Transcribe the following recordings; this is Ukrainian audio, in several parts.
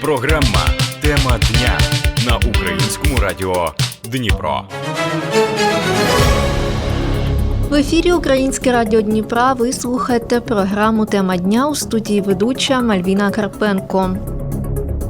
Програма Тема дня на українському радіо Дніпро. В ефірі Українське радіо Дніпра ви слухаєте програму Тема дня у студії ведуча Мальвіна Карпенко.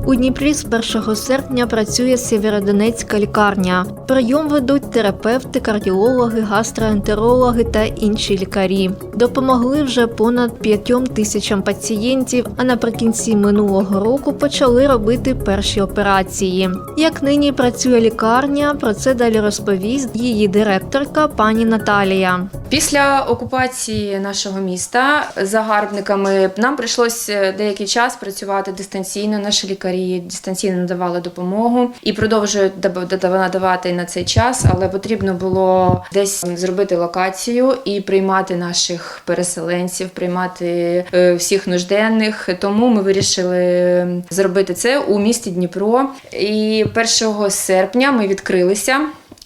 У Дніпрі з 1 серпня працює Сєвєродонецька лікарня. Прийом ведуть терапевти, кардіологи, гастроентерологи та інші лікарі. Допомогли вже понад п'ятьом тисячам пацієнтів, а наприкінці минулого року почали робити перші операції. Як нині працює лікарня, про це далі розповість її директорка пані Наталія. Після окупації нашого міста загарбниками нам прийшлося деякий час працювати дистанційно. Наші лікарі дистанційно надавали допомогу і продовжують дав- дав- надавати на цей час, але потрібно було десь зробити локацію і приймати наших переселенців, приймати е, всіх нужденних. Тому ми вирішили зробити це у місті Дніпро. І 1 серпня ми відкрилися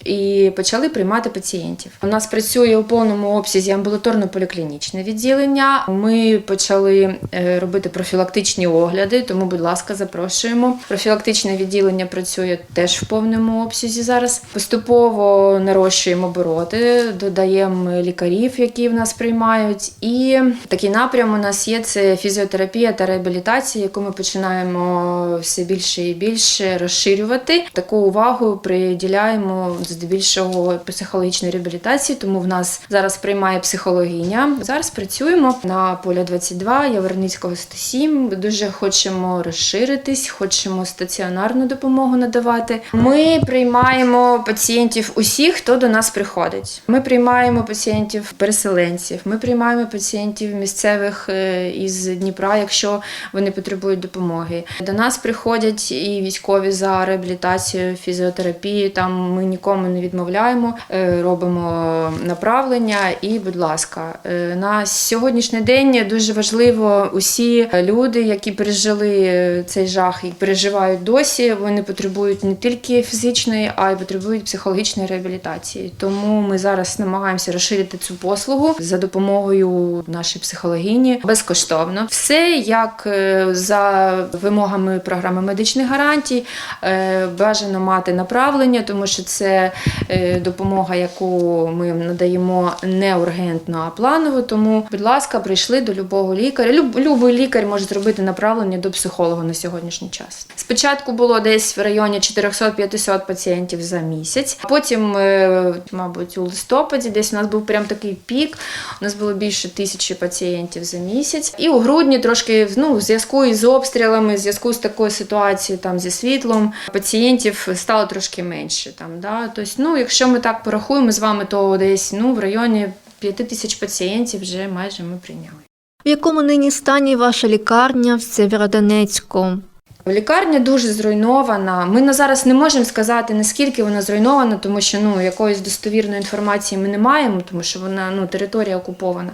і почали приймати пацієнтів. У нас працює у повному обсязі амбулаторно-поліклінічне відділення. Ми почали е, робити профілактичні огляди, тому, будь ласка, запрошуємо. Профілактичне відділення працює теж в повному обсязі зараз. Поступово нарощуємо обороти, додаємо лікарів, які в нас приймають. І такий напрям у нас є це фізіотерапія та реабілітація, яку ми починаємо все більше і більше розширювати. Таку увагу приділяємо здебільшого психологічній реабілітації, тому в нас зараз приймає психологиня. Зараз працюємо на поля 22, Яворницького 107. Дуже хочемо розширитись, хочемо стаціонарну допомогу надавати. Ми приймаємо пацієнтів усіх, хто до нас приходить. Ми приймаємо пацієнтів переселенців. Ми приймаємо пацієнтів місцевих е, із Дніпра, якщо вони потребують допомоги. До нас приходять і військові за реабілітацією, фізіотерапією. Там ми нікому не відмовляємо, е, робимо направлення. І, будь ласка, е, на сьогоднішній день дуже важливо усі люди, які пережили е, цей жах і переживають досі. Вони потребують не тільки фізичної, а й потребують психологічної реабілітації. Тому ми зараз намагаємося розширити цю послугу за допомогою нашої психологині безкоштовно. Все як за вимогами програми медичних гарантій. Бажано мати направлення, тому що це допомога, яку ми надаємо не ургентно, а планово. Тому, будь ласка, прийшли до любого лікаря. Люб, любий лікар може зробити направлення до психолога на сьогоднішній час. Спочатку було десь в районі 400-500 пацієнтів за місяць. Потім, е, мабуть, у листопаді десь у нас був прям такий пік. У нас було більше тисячі пацієнтів за місяць. І у грудні трошки ну, в зв'язку із обстрілами, в зв'язку з такою ситуацією там зі світлом, пацієнтів стало трошки менше. Там, да? Тобто, ну, якщо ми так порахуємо з вами, то десь ну, в районі 5 тисяч пацієнтів вже майже ми прийняли. В якому нині стані ваша лікарня в Сєвєродонецьку? Лікарня дуже зруйнована. Ми на зараз не можемо сказати, наскільки вона зруйнована, тому що ну, якоїсь достовірної інформації ми не маємо, тому що вона ну, територія окупована.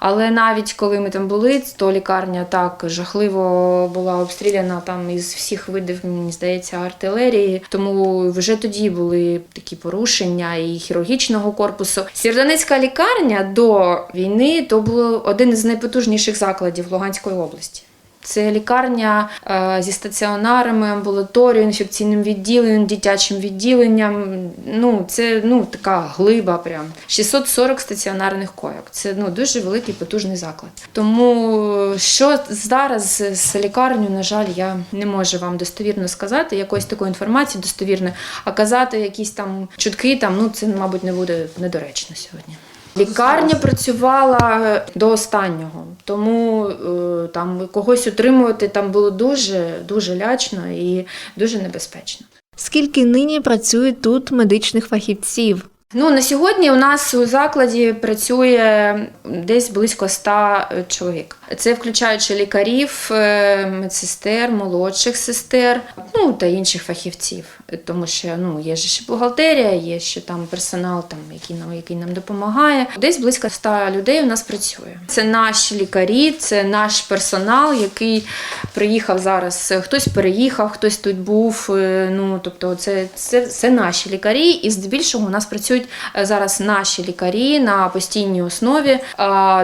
Але навіть коли ми там були, то лікарня так жахливо була обстріляна там із всіх видів, мені здається, артилерії. Тому вже тоді були такі порушення і хірургічного корпусу. Сєвєродонецька лікарня до війни то був один із найпотужніших закладів Луганської області. Це лікарня е, зі стаціонарами, амбулаторією, інфекційним відділенням, дитячим відділенням. Ну, це ну, така глиба. Прям 640 стаціонарних койок. Це ну, дуже великий потужний заклад. Тому що зараз з лікарнею, на жаль, я не можу вам достовірно сказати, якоїсь такої інформації достовірної, а казати якісь там чутки, там, ну, це, мабуть, не буде недоречно сьогодні. Лікарня працювала до останнього, тому е, там когось утримувати там було дуже дуже лячно і дуже небезпечно. Скільки нині працює тут медичних фахівців? Ну на сьогодні у нас у закладі працює десь близько 100 чоловік. Це включаючи лікарів, е, медсестер, молодших сестер, ну та інших фахівців. Тому що ну є ще бухгалтерія, є ще там персонал, там який нам який нам допомагає. Десь близько 100 людей у нас працює. Це наші лікарі, це наш персонал, який приїхав зараз, хтось переїхав, хтось тут був. е, Ну тобто, це, це, це наші лікарі, і здебільшого у нас працюють е, зараз наші лікарі на постійній основі.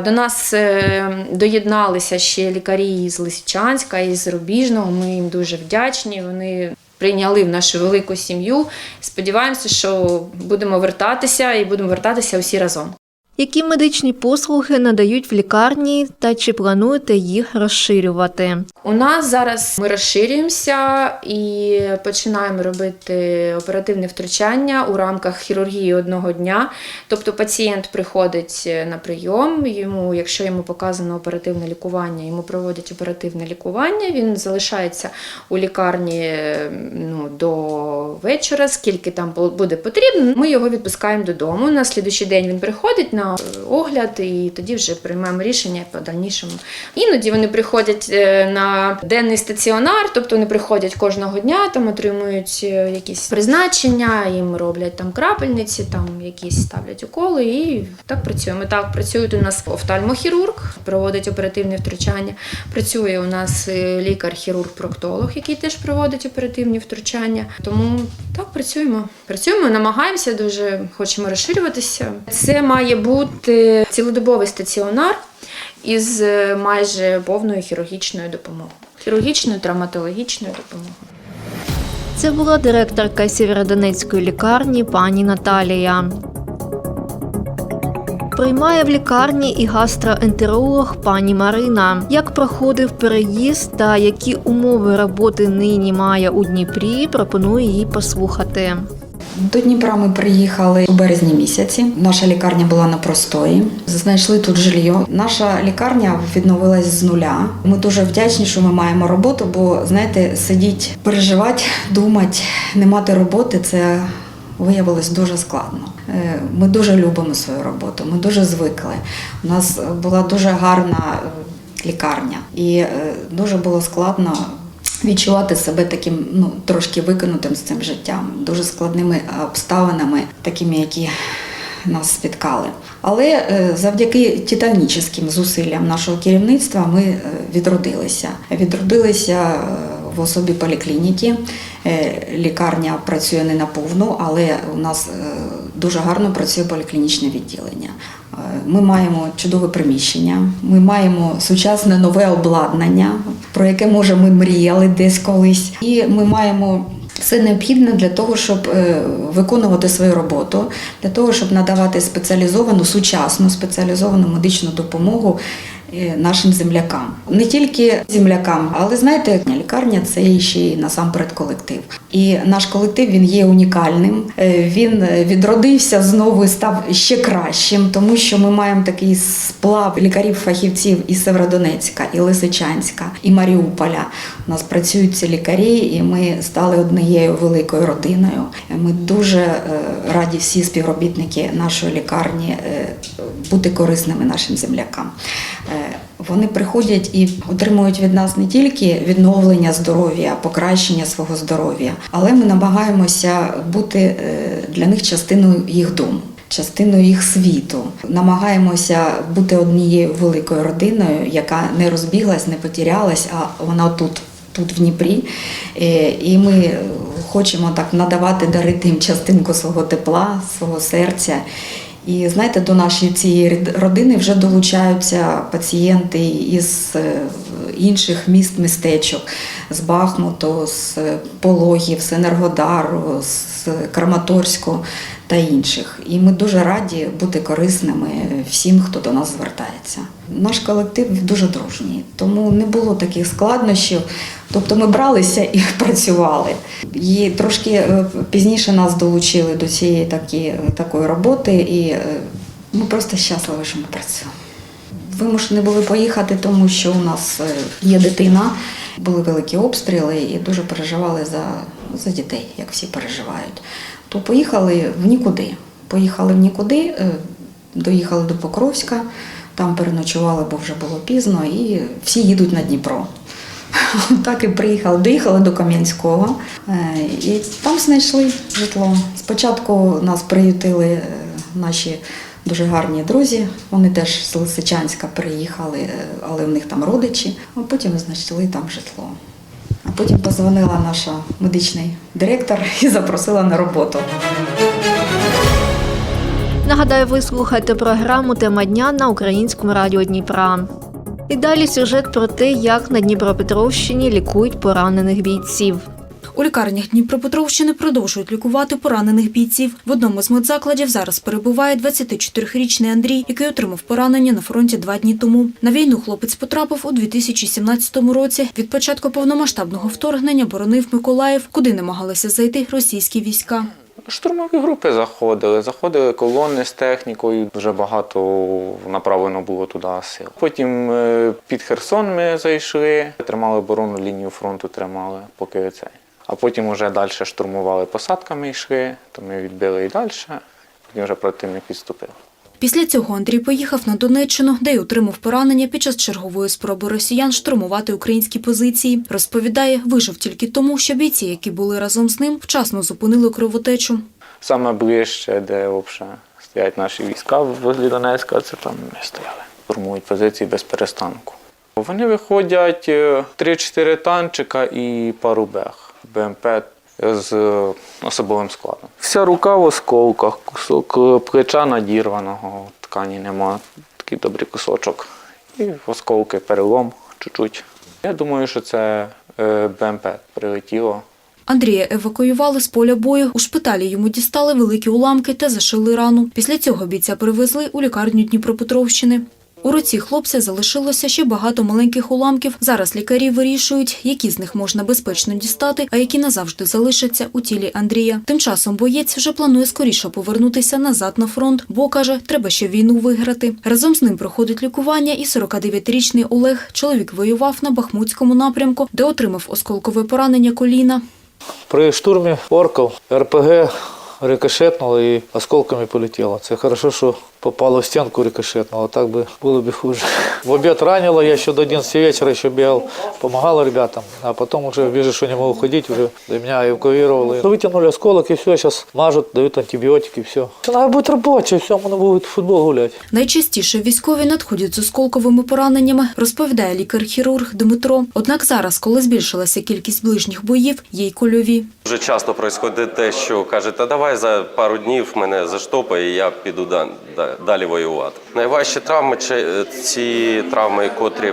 До нас е, доєдналися ще лікарі з Лисичанська і з Рубіжного. Ми їм дуже вдячні. Вони прийняли в нашу велику сім'ю. Сподіваємося, що будемо вертатися і будемо вертатися усі разом. Які медичні послуги надають в лікарні та чи плануєте їх розширювати? У нас зараз ми розширюємося і починаємо робити оперативне втручання у рамках хірургії одного дня. Тобто пацієнт приходить на прийом, йому, якщо йому показано оперативне лікування, йому проводять оперативне лікування. Він залишається у лікарні ну, до вечора, скільки там буде потрібно. Ми його відпускаємо додому. На слідуючий день він приходить на огляд, і тоді вже приймаємо рішення по дальнішому. Іноді вони приходять е, на денний стаціонар, тобто вони приходять кожного дня, там отримують е, якісь призначення, їм роблять там крапельниці, там якісь ставлять уколи, і так працюємо. Так працюють у нас офтальмохірург, проводить оперативне втручання. Працює у нас е, лікар-хірург-проктолог, який теж проводить оперативні втручання. Тому так працюємо. Працюємо, намагаємося дуже хочемо розширюватися. Це має бути цілодобовий стаціонар із е, майже повною хірургічною допомогою. Хірургічною, травматологічною допомогою. Це була директорка Сєвєродонецької лікарні пані Наталія. Приймає в лікарні і гастроентеролог пані Марина. Як проходив переїзд та які умови роботи нині має у Дніпрі, пропоную їй послухати. До Дніпра ми приїхали у березні місяці. Наша лікарня була на простої. Знайшли тут жилье. Наша лікарня відновилась з нуля. Ми дуже вдячні, що ми маємо роботу, бо знаєте, сидіть, переживати, думати, не мати роботи це. Виявилось дуже складно. Е, Ми дуже любимо свою роботу, ми дуже звикли. У нас була дуже гарна е, лікарня, і е, дуже було складно відчувати себе таким ну трошки викинутим з цим життям, дуже складними обставинами, такими, які нас спіткали. Але е, завдяки титанічним зусиллям нашого керівництва ми е, відродилися. Відродилися е, в особі поліклініки. Е, Лікарня працює не наповну, але у нас е, дуже гарно працює поліклінічне відділення. Ми маємо чудове приміщення, ми маємо сучасне нове обладнання, про яке може ми мріяли десь колись, і ми маємо. Все необхідне для того, щоб е, виконувати свою роботу, для того, щоб надавати спеціалізовану, сучасну спеціалізовану медичну допомогу нашим землякам. Не тільки землякам, але знаєте, лікарня це ще й насамперед колектив. І наш колектив він є унікальним. Е, Він відродився знову і став ще кращим, тому що ми маємо такий сплав лікарів-фахівців із Северодонецька, і Лисичанська, і Маріуполя. У нас працюють ці лікарі, і ми стали однією великою родиною. Ми дуже е, раді всі співробітники нашої лікарні е, бути корисними нашим землякам. Вони приходять і отримують від нас не тільки відновлення здоров'я, покращення свого здоров'я, але ми намагаємося бути е, для них частиною їх дому. Частиною їх світу намагаємося бути однією великою родиною, яка не розбіглась, не потерялась, а вона тут, тут в Дніпрі. Е, І ми хочемо так надавати, дарити їм частинку свого тепла, свого серця. І знаєте, до нашої цієї родини вже долучаються пацієнти із е, інших міст, містечок, з Бахмуту, з Пологів, з Енергодару, з Краматорську та інших. І ми дуже раді бути корисними всім, хто до нас звертається. Наш колектив дуже дружній, тому не було таких складнощів. Тобто ми бралися і працювали. І трошки е, пізніше нас долучили до цієї такі, такої роботи, і е, ми просто щасливі, що ми працюємо. Вимушені були поїхати, тому що у нас е, є дитина, були великі обстріли і дуже переживали за, за дітей, як всі переживають. То поїхали в нікуди. Поїхали в нікуди, е, доїхали до Покровська, там переночували, бо вже було пізно, і всі їдуть на Дніпро. Так і приїхали, доїхали до Кам'янського е, і там знайшли житло. Спочатку нас приютили е, наші дуже гарні друзі. Вони теж з Лисичанська приїхали, але в них там родичі. А потім знайшли там житло. Потім позвонила наша медичний директор і запросила на роботу. Нагадаю, ви слухаєте програму Тема дня на українському радіо Дніпра. І далі сюжет про те, як на Дніпропетровщині лікують поранених бійців. У лікарнях Дніпропетровщини продовжують лікувати поранених бійців. В одному з медзакладів зараз перебуває 24-річний Андрій, який отримав поранення на фронті два дні тому. На війну хлопець потрапив у 2017 році. Від початку повномасштабного вторгнення боронив Миколаїв, куди намагалися зайти російські війська. Штурмові групи заходили, заходили колони з технікою. Дуже багато направлено було туди сил. Потім е, під Херсон ми зайшли, тримали оборону, лінію фронту тримали, поки цей. А потім вже далі штурмували посадками йшли, то ми відбили і далі. Потім вже противник відступив. Після цього Андрій поїхав на Донеччину, де й отримав поранення під час чергової спроби росіян штурмувати українські позиції. Розповідає, вижив тільки тому, що бійці, які були разом з ним, вчасно зупинили кровотечу. Саме ближче, де взагалі стоять наші війська возле Донецька, це там ми стояли. Формують позиції без перестанку. Вони виходять е, 3-4 танчика і пару бех БМП з е, особовим складом. Вся рука в осколках, кусок е, плеча надірваного, ткані нема, такий добрий кусочок. І осколки, перелом чуть-чуть. Я думаю, що це е, БМП прилетіло. Андрія евакуювали з поля бою. У шпиталі йому дістали великі уламки та зашили рану. Після цього бійця привезли у лікарню Дніпропетровщини. У руці хлопця залишилося ще багато маленьких уламків. Зараз лікарі вирішують, які з них можна безпечно дістати, а які назавжди залишаться у тілі Андрія. Тим часом боєць вже планує скоріше повернутися назад на фронт, бо каже, треба ще війну виграти. Разом з ним проходить лікування і 49-річний Олег. Чоловік воював на Бахмутському напрямку, де отримав осколкове поранення коліна. При штурмі орків РПГ рикошетнуло і осколками полетіло. Це хорошо, що попало в стінку рикошетнуло, так би було б хуже. В обід ранило, я ще до 11 вечора ще бігав, допомагав ребятам, а потім вже вижу, що не можу ходити, вже до мене евакуювали. Витягнули осколок і все, зараз мажуть, дають антибіотики, все. Треба бути робочий, все, можна буде футбол гуляти. Найчастіше військові надходять з осколковими пораненнями, розповідає лікар-хірург Дмитро. Однак зараз, коли збільшилася кількість ближніх боїв, є й кольові. Дуже часто відбувається те, що каже, та давай за пару днів мене заштопає, і я піду да- да- далі воювати. Найважчі травми чи- ці травми, котрі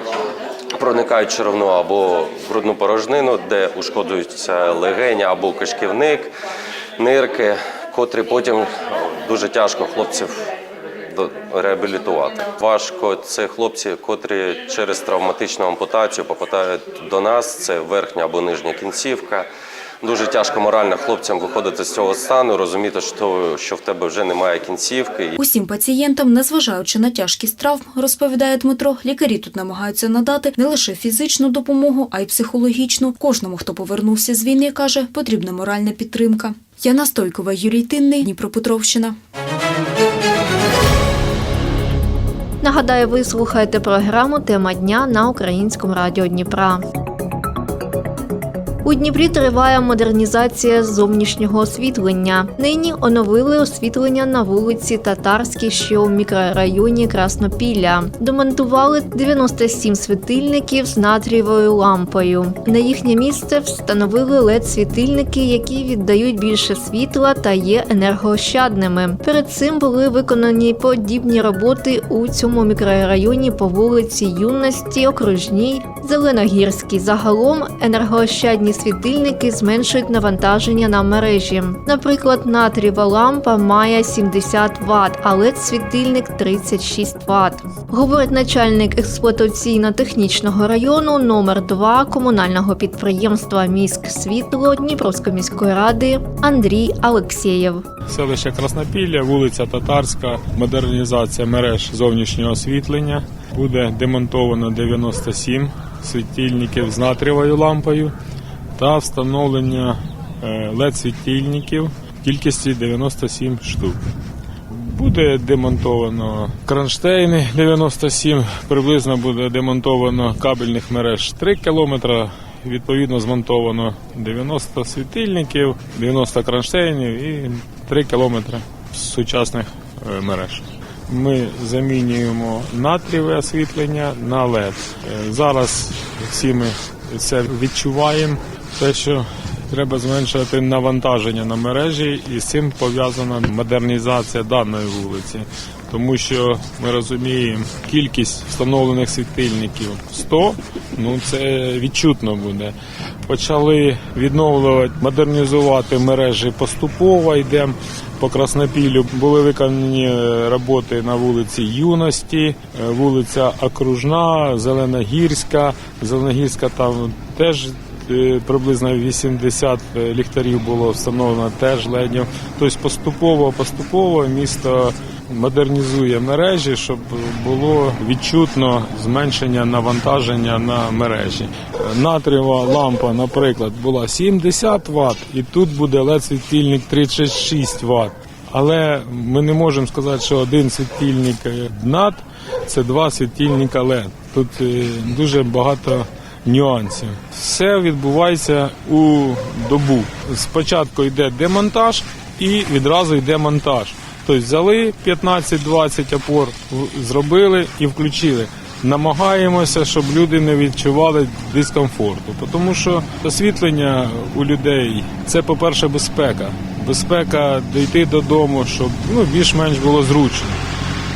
проникають в або в грудну порожнину, де ушкоджуються легені або кишківник, нирки, котрі потім дуже тяжко хлопців реабілітувати. Важко це хлопці, котрі через травматичну ампутацію попадають до нас. Це верхня або нижня кінцівка. Дуже тяжко морально хлопцям виходити з цього стану, розуміти, що, що в тебе вже немає кінцівки. Усім пацієнтам, незважаючи на тяжкість травм, розповідає Дмитро, лікарі тут намагаються надати не лише фізичну допомогу, а й психологічну. Кожному, хто повернувся з війни, каже, потрібна моральна підтримка. Яна Стойкова, Юрій Тинний, Дніпропетровщина. Нагадаю, ви слухаєте програму Тема дня на українському радіо Дніпра. У Дніпрі триває модернізація зовнішнього освітлення. Нині оновили освітлення на вулиці Татарській, що у мікрорайоні Краснопілля. Демонтували 97 світильників з натрієвою лампою. На їхнє місце встановили led світильники які віддають більше світла та є енергоощадними. Перед цим були виконані подібні роботи у цьому мікрорайоні по вулиці Юності, Окружній, Зеленогірській. Загалом енергоощадні світильники зменшують навантаження на мережі. Наприклад, натрієва лампа має 70 Вт, а led світильник 36 Вт. Говорить начальник експлуатаційно-технічного району номер 2 комунального підприємства Міськ Світло Дніпровської міської ради Андрій Алексєєв. Селище Краснопілля, вулиця Татарська, модернізація мереж зовнішнього освітлення. Буде демонтовано 97 світильників з натрієвою лампою та встановлення LED-світильників в кількості 97 штук. Буде демонтовано кронштейни 97, приблизно буде демонтовано кабельних мереж 3 кілометри. Відповідно, змонтовано 90 світильників, 90 кронштейнів і 3 кілометри сучасних е, мереж. Ми замінюємо натрієве освітлення на LED. Е, Зараз всі ми це відчуваємо, те, що треба зменшувати навантаження на мережі, і з цим пов'язана модернізація даної вулиці. Тому що ми розуміємо, кількість встановлених світильників 100, ну це відчутно буде. Почали відновлювати, модернізувати мережі поступово. Йдемо по Краснопіллю. Були виконані е, роботи на вулиці Юності, е, вулиця Окружна, Зеленогірська. Зеленогірська там теж е, приблизно 80 ліхтарів було встановлено теж ледів. Тобто поступово, поступово місто модернізує мережі, щоб було відчутно зменшення навантаження на мережі. Натрієва лампа, наприклад, була 70 Вт, і тут буде led світильник 36 Вт. Але ми не можемо сказати, що один світильник е, NAT – це два світильника LED. Тут е, дуже багато нюансів. Все відбувається у добу. Спочатку йде демонтаж і відразу йде монтаж. Тобто взяли 15-20 опор, зробили і включили. Намагаємося, щоб люди не відчували дискомфорту, тому що освітлення у людей це, по-перше, безпека. Безпека дійти додому, щоб ну, більш-менш було зручно.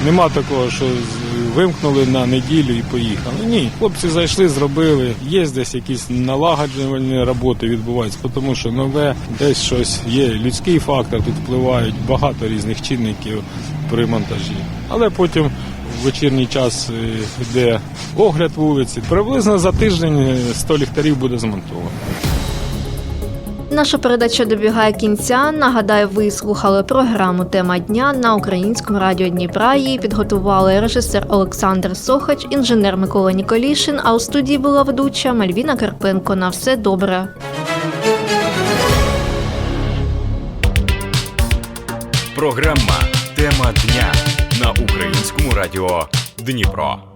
Нема такого, що вимкнули на неділю і поїхали. Ні, хлопці зайшли, зробили. Є десь якісь налагоджувальні роботи відбуваються, тому що нове, десь щось є. Людський фактор тут впливають багато різних чинників при монтажі. Але потім в вечірній час е, йде огляд вулиці. Приблизно за тиждень е, 100 ліхтарів буде змонтовано. Наша передача добігає кінця. Нагадаю, ви слухали програму Тема дня на українському радіо Дніпра. Її підготували режисер Олександр Сохач, інженер Микола Ніколішин. А у студії була ведуча Мальвіна Карпенко. На все добре. Програма Тема дня на українському радіо Дніпро.